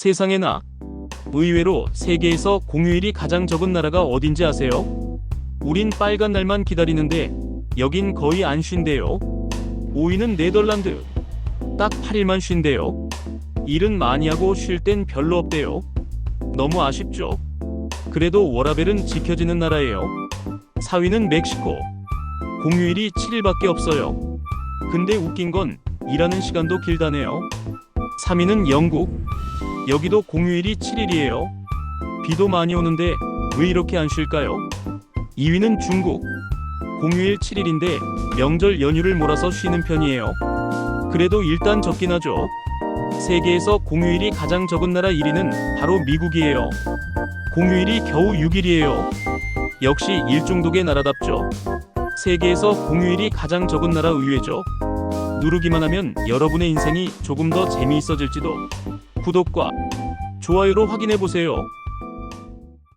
세상에나 의외로 세계에서 공휴일이 가장 적은 나라가 어딘지 아세요? 우린 빨간 날만 기다리는데 여긴 거의 안 쉰대요. 5위는 네덜란드. 딱 8일만 쉰대요. 일은 많이 하고 쉴 땐 별로 없대요. 너무 아쉽죠? 그래도 워라벨은 지켜지는 나라예요. 4위는 멕시코. 공휴일이 7일밖에 없어요. 근데 웃긴 건 일하는 시간도 길다네요. 3위는 영국. 여기도 공휴일이 7일이에요. 비도 많이 오는데 왜 이렇게 안 쉴까요? 2위는 중국. 공휴일 7일인데 명절 연휴를 몰아서 쉬는 편이에요. 그래도 일단 적긴 하죠. 세계에서 공휴일이 가장 적은 나라 1위는 바로 미국이에요. 공휴일이 겨우 6일이에요. 역시 일중독의 나라답죠. 세계에서 공휴일이 가장 적은 나라 의외죠. 누르기만 하면 여러분의 인생이 조금 더 재미있어질지도. 구독과 좋아요로 확인해 보세요.